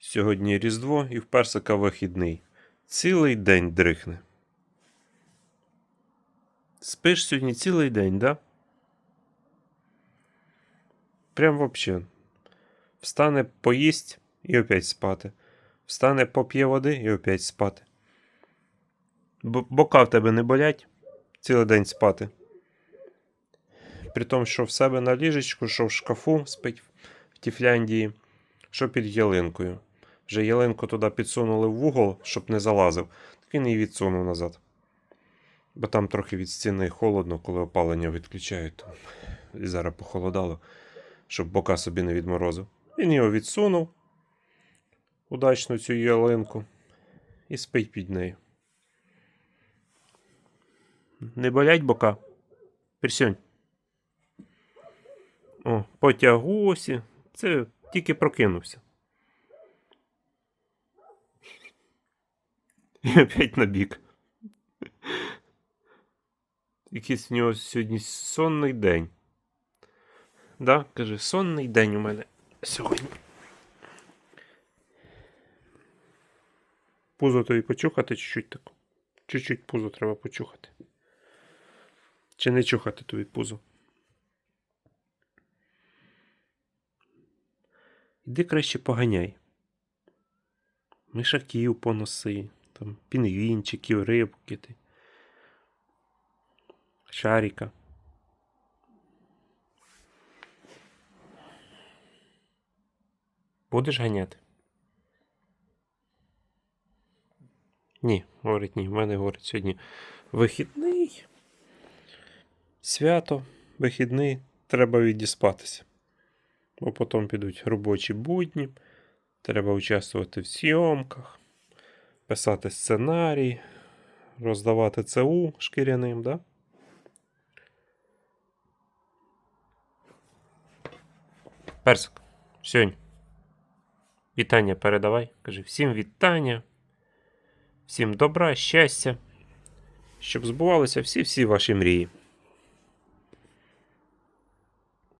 Сьогодні Різдво і в персика вихідний. Цілий день дрихне. Спиш сьогодні цілий день, да? Прям вообще. Встане поїсть і опять спати. Встане поп'є води і опять спати. Б- бока в тебе не болять цілий день спати. При тому, що в себе на ліжечку, що в шкафу спить в Тіфляндії, що під ялинкою. Вже ялинку туди підсунули в вугол, щоб не залазив. Так він її відсунув назад. Бо там трохи від стіни холодно, коли опалення відключають. Там. І зараз похолодало, щоб бока собі не відморозив. Він його відсунув удачно цю ялинку і спить під нею. Не болять бока? Присьонь. О, потягусі. Це тільки прокинувся. І опять на бік. Якийсь в нього сьогодні сонний день. Да? Каже, сонний день у мене сьогодні. Пузо тобі почухати чуть-чуть так. Чуть-чуть пузо треба почухати. Чи не чухати тобі пузо? Іди краще поганяй. Мишаків поноси, там пінгвінчиків, рибки. Шаріка. Будеш ганяти? Ні, говорить ні. В мене говорить сьогодні вихідний. Свято, вихідний, треба відіспатися. Бо потім підуть робочі будні. Треба участвувати в зйомках, писати сценарій, роздавати ЦУ шкіряним, да? Персик, сьогодні. Вітання передавай. Кажи всім вітання. Всім добра, щастя. Щоб збувалися всі-всі ваші мрії.